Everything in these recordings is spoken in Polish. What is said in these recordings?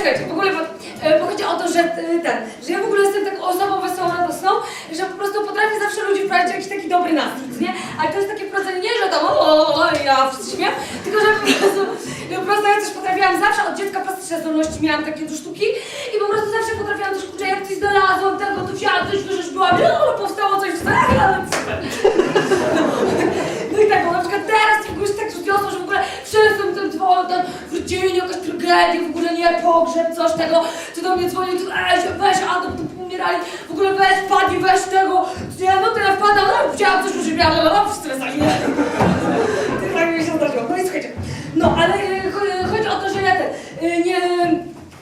słuchajcie, w ogóle e, bo chodzi o to, że e, ten, że ja w ogóle jestem taką osobą wesołą, radosną, że po prostu potrafię zawsze ludzi wprawić w jakiś taki dobry nastrój, nie? Ale to jest takie wprowadzenie nie, że tam o, o, o ja śmieją, tylko że po prostu, po prostu ja też potrafiłam zawsze od dziecka plastyczne zdolności miałam takie do sztuki i po prostu zawsze potrafiłam też, kurczę, jak coś znalazłam, tego, to wzięłam, coś wyrzeźbiłam, no, powstało coś, tak, super. No i tak, bo na przykład teraz jakoś tak rozwiosło, że w ogóle wszyscy ten dzwon, w rodzinie jakaś tragedia, w ogóle nie, pogrzeb, coś tego, co do mnie dzwonił, to weź, weź, Adam, tu umierali, w ogóle weź, wpadnij, weź tego, ja, no to ja wpadam, no, wzięłam coś, już miałam, no, no, wszyscy stali, nie? Tak mi się zdarzyło, no i słuchajcie, no, ale e, cho- chodzi o to, że ja ten, e, nie,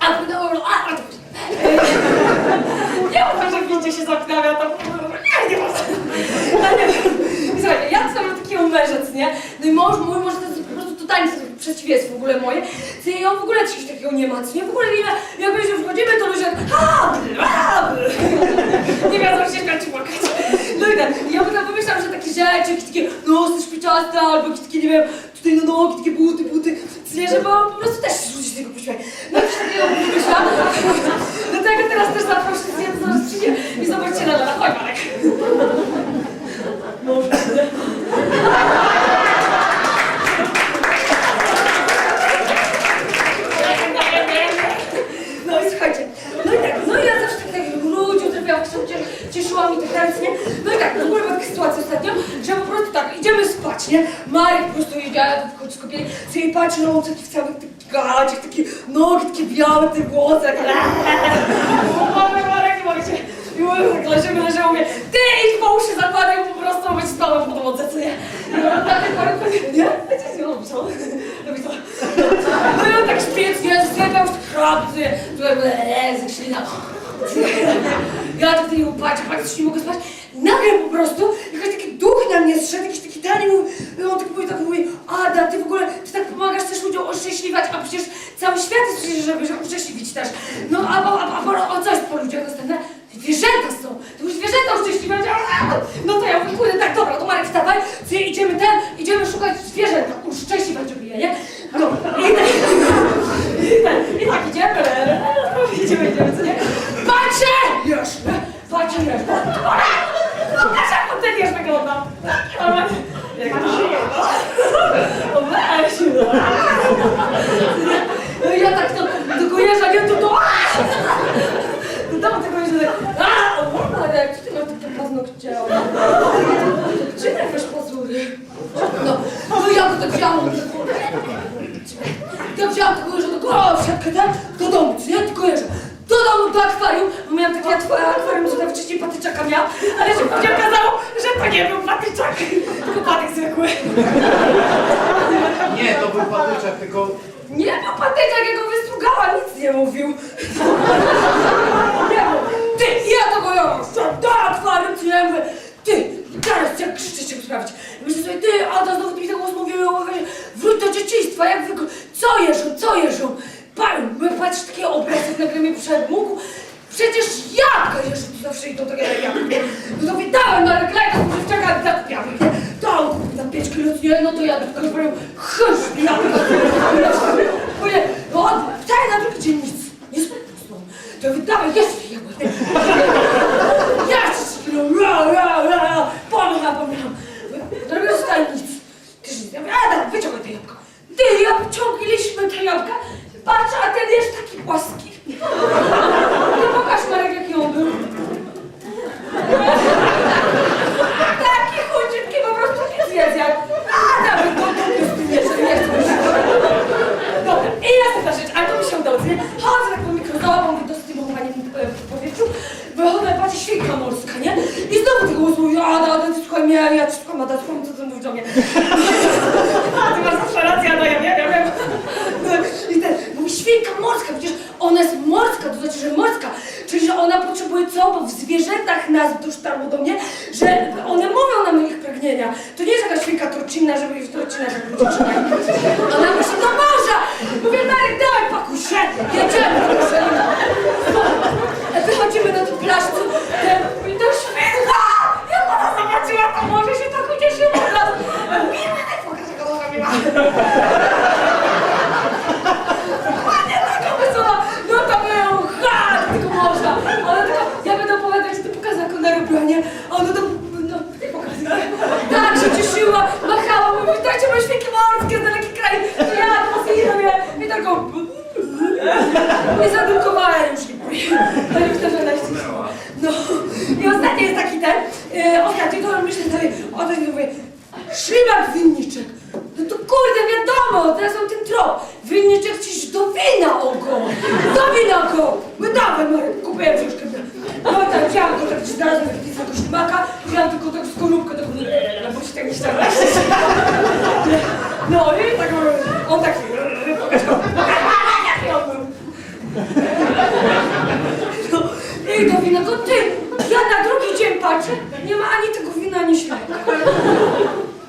a, no, a, a, to, nie mów, że widzicie się zamknęła, to nie, nie można. Ale nie, słuchajcie, ja dostałam takiego mężec, nie? No i mąż może to jest po prostu totalnie przeciwieństwo w ogóle moje, i on w ogóle czegoś takiego nie ma, nie? W ogóle nie ma, jak my się wchodzimy, to ludzie tak, ha, bla, nie wiedzą, się śmiać czy płakać. No i tak, ja potem pomyślałam, że takie rzeczy, jakieś takie nosy szpiciaste, albo jakieś takie, nie wiem, tutaj na nogi, takie buty, buty, nie, żeby po prostu też się tego pośmiali. No i coś takiego pomyślałam. Dlatego teraz też zaproszę zjedzę, zaraz przyjdzie i zobaczcie na dole. Chodź, Marek. Może nie. No i słuchajcie, no i tak, no i ja zawsze tak, tak ludzi utrafiałam, cie- cieszyła mnie tak chętnie. No i sytuacja ostatnio, że po prostu tak, idziemy spać, nie? Marek po prostu jedzie, ja wchodzi z kopieli, sobie patrzy, on taki w całych takich gaciach, takie nogi, takie białe, te włosy, tak, Mamy Marek, nie mogę się, i leżymy, leżymy, mówię, ty idź po uszy zakładaj, po prostu być spałem po podłodze, co nie? I on tak, Marek, nie? Wiecie, co on robi, co? Robi to. No i on tak szpicznie, zjadał już chrapcy, tutaj eee, ze ślina. Ja tak tutaj patrzę, patrzę, nie mogę spać. Nagle po prostu jakiś taki duch na mnie zszedł, jakiś taki tani mówi, on tak mówi, tak mówi, Ada, ty w ogóle, ty tak pomagasz też ludziom oszczęśliwać, a przecież cały świat jest przecież, żeby żeby uszczęśliwić też. No, a, a, a, a, a co jest po ludziach ostatnio? Zwierzęta są, ty musisz zwierzęta uszczęśliwiać, a, a, no to ja mówię, kurde, tak, dobra, to Marek wstawaj, co, idziemy ten, idziemy szukać zwierzęta, uszczęśliwać żeby je, nie? No, i tak, i tak, i tak idziemy, idziemy, idziemy, co nie? Patrzę! Jeszcze! Patrzę, jeszcze! Pokaż jak on ten jeż wygląda! Ale, jak to żyje, no? No weź, no! No i ja tak to, do jeża, nie, to to... No tam tego jeża, tak... A, o, ale jak ty masz takie paznokcie? Gdzie najpierw pazury? No, ja to tak wziąłam, ja wzięłam tego jeża, do o, siatkę, tak? Do domu, co nie? Tylko jeża. Do domu, do akwarium, bo miałam takie akwarium, co tam wcześniej patyczaka miałam, ale się później okazało, że to nie był patyczak, tylko patyk zwykły. Nie, to był patyczek, tylko Nie był patyczak, ja go wystrugałam, nic nie mówił. Nie mów. Ty, ja to go ją do akwarium, co ja mówię, ty, teraz jak krzyczę się sprawdzić. Sobie, ty, Ada, znowu mi tak głos mówiły, wróć do dzieciństwa, jak zwykle, co jeżą, co jeżą? Pan, patrz, taki obrazek nagle mi przedmógł. Przecież jabłka to zawsze idą takie jabłka. No to witałem na reklamę, że czekam tak jabłek, nie? Tam, na 5 kilo, nie, no to ja tylko powiem, chyż, jabłka. No wcale na drugi dzień nic, nie spróbował. To wydałem jeszcze jabłek. Jeszcze kilo, ra, ra, ra, pomycham, pomycham. Zrobię zostaje nic. Też nic. Wyciągaj te jabłka. Ty, ja wyciągnęliśmy te jabłka. Patrz, a ten jest taki płaski. No pokaż Marek, jaki on był. Taki chudziutki, po prostu nic nie zjadł. A, nawet to to jest nie, że nie chcę. Dobra, i następna rzecz, ale to mi się udało, co nie? Chodzę tak po mikrodomu, mówię, dosyć mochowanie w powietrzu, wychodzę, patrzę, świnka morska, nie? I znowu tego głosu mówi, Ada, Ada, ty słuchaj mnie, ja ci słucham, Ada, słucham, co ty mówisz do mnie. A ty masz zawsze rację, Ada, ja wiem, ja wiem. I ten, mówi, świnka morska, przecież ona jest morska, to znaczy, że morska, czyli, że ona potrzebuje co? Bo w zwierzętach dotarło do mnie, że one mówią nam o ich pragnienia. To nie jest jakaś świnka torcina, żeby ich torcina, żeby być taką... Nie zadrukowałem już. To już też ona. No. I ostatni jest taki ten. Yy, ostatni, to myślę sobie, o tym mówię. Szlibak winniczek. No to kurde, wiadomo, teraz mam ten trop. Winniczek ciś do wina oko. Do wina oko. No dawaj, Marek, kupiłem troszkę wina. No tak, wziąłem go tak, czy zaraz na tego szlimaka. Wziąłem tylko tak skorupkę, tak, no bo się tak nie staram. No i tak, on tak, to ty! Ja na drugi dzień patrzę, nie ma ani tego wina, ani śladu.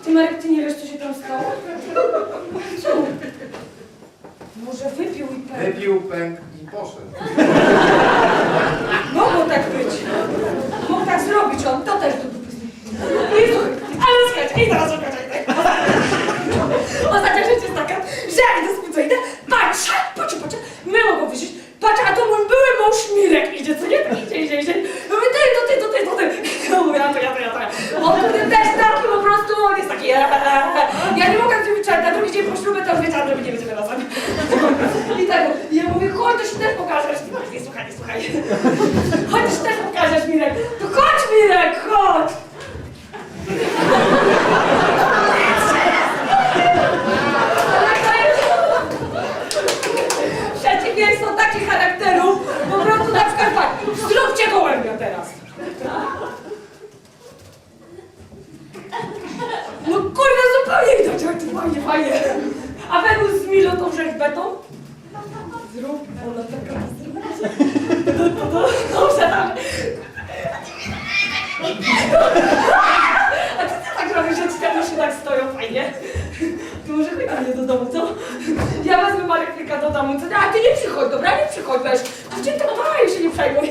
Ty Marek, ty nie wiesz, co się tam stało? Co? Może wypił i pękł. Wypił, pękł i poszedł. Mogło tak być. Mógł tak zrobić, on to też do dupy. I słuchaj, ale słuchajcie, i teraz słuchajcie, Ostatnia rzecz jest taka, że jak do spicu idę, patrzę, patrzę, patrzę, my mogą wyjść, patrzę, a to mój były mąż Mirek idzie, co nie? Tak idzie, idzie, idzie. Ja Mówię, ty, to ty, to ty, to ty. Ja mówię, ja to, ja to, ja to. On kurde też taki po prostu, on jest taki, ja nie mogę zrobić czarna, na drugi dzień po ślubie to wiedziałam, że my nie będziemy razem. I tak, ja mówię, chodź, to się też pokażesz. Nie, słuchaj, nie słuchaj. Chodź, to się też pokażesz, Mirek. To chodź, Mirek, chodź. Przeciwieństwo takich charakterów, po prostu na przykład tak, zróbcie gołębia teraz. No kurde, zupełnie inaczej, to fajnie, fajnie. A Wenus z Milą tą rzeźbetą? Zrób, ona taka zrób. Domu, co? A ty nie przychodź, dobra? Nie przychodź, wiesz. A cię to pa, się nie przejmuj.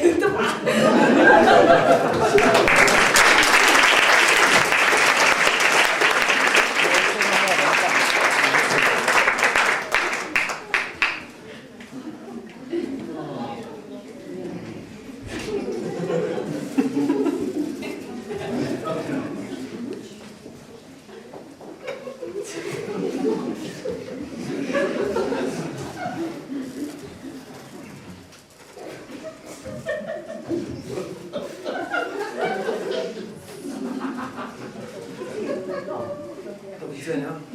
To pa. Do widzenia.